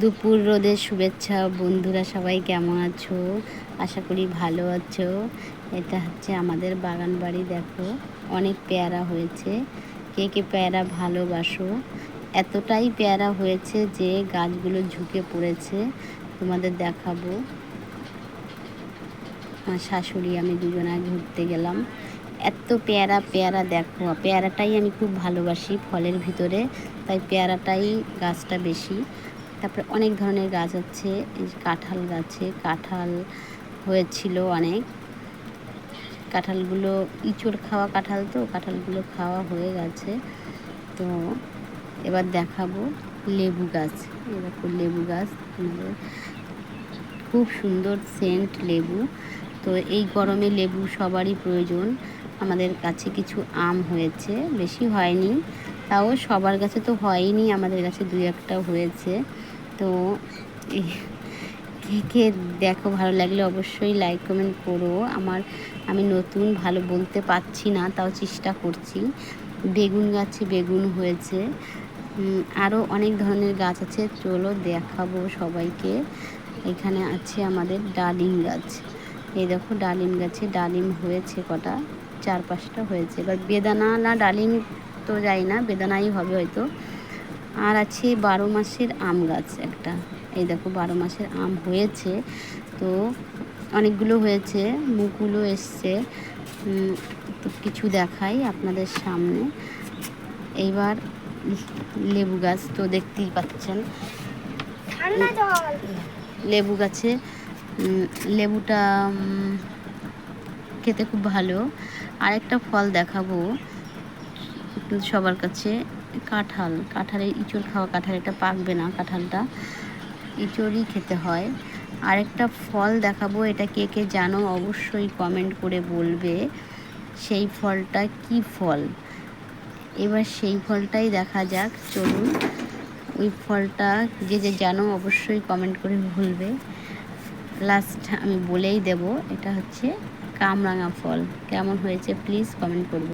দুপুর রোদের শুভেচ্ছা। বন্ধুরা, সবাই কেমন আছো? আশা করি ভালো আছো। এটা হচ্ছে আমাদের বাগান বাড়ি, দেখো। অনেক পেয়ারা হয়েছে। কে কে পেয়ারা ভালোবাসো? এতটাই পেয়ারা হয়েছে যে গাছগুলো ঝুঁকে পড়েছে। তোমাদের দেখাবো। আমার শাশুড়ি, আমি দুজনে ঘুরতে গেলাম। এত পেয়ারা পেয়ারা দেখো। পেয়ারাটাই আমি খুব ভালোবাসি ফলের ভিতরে, তাই পেয়ারাটাই গাছটা বেশি। তারপরে অনেক ধরনের গাছ আছে, এই কাঁঠাল গাছে, কাঁঠাল হয়েছিল অনেক। কাঁঠালগুলো ইঁচড় খাওয়া কাঁঠাল তো, কাঁঠালগুলো খাওয়া হয়ে গেছে। তো এবার দেখাবো লেবু গাছ। এরকম লেবু গাছ খুব সুন্দর সেন্ট লেবু। তো এই গরমে লেবু সবারই প্রয়োজন। আমাদের কাছে কিছু আম হয়েছে, বেশি হয়নি। তাও সবার কাছে তো হয়নি, আমাদের কাছে দুই একটা হয়েছে। তো কে কে দেখো ভালো লাগলে অবশ্যই লাইক কমেন্ট করো। আমার, আমি নতুন, ভালো বলতে পারছি না, তাও চেষ্টা করছি। বেগুন গাছে বেগুন হয়েছে। আরও অনেক ধরনের গাছ আছে, চলো দেখাবো সবাইকে। এখানে আছে আমাদের ডালিম গাছ। এই দেখো ডালিম গাছে ডালিম হয়েছে কটা, চার পাঁচটা হয়েছে। এবার বেদানা না ডালিম তো যাই না, বেদানাই হবে হয়তো। আর আছে বারো মাসের আম গাছ একটা। এই দেখো বারো মাসের আম হয়েছে। তো অনেকগুলো হয়েছে মুখগুলো এসছে। তো কিছু দেখাই আপনাদের সামনে। এইবার লেবু গাছ তো দেখতেই পাচ্ছেন। লেবু গাছে লেবুটা খেতে খুব ভালো। আরেকটা ফল দেখাবো। সবার কাছে। কাঁঠাল। কাঁঠালের ইঁচড় খাওয়া, কাঁঠাল এটা পাকবে না কাঁঠালটা। ইঁচড়ই খেতে হয়। আরেকটা ফল দেখাবো, এটা কে কে জানো? অবশ্যই কমেন্ট করে বলবে সেই ফলটা কি ফল। এবার সেই ফলটাই দেখা যাক, চলুন। ওই ফলটা যে যে জানো, অবশ্যই কমেন্ট করে বলবে। লাস্ট আমি বলেই দেব, এটা হচ্ছে কামরাঙা ফল। কেমন হয়েছে প্লিজ কমেন্ট করবে।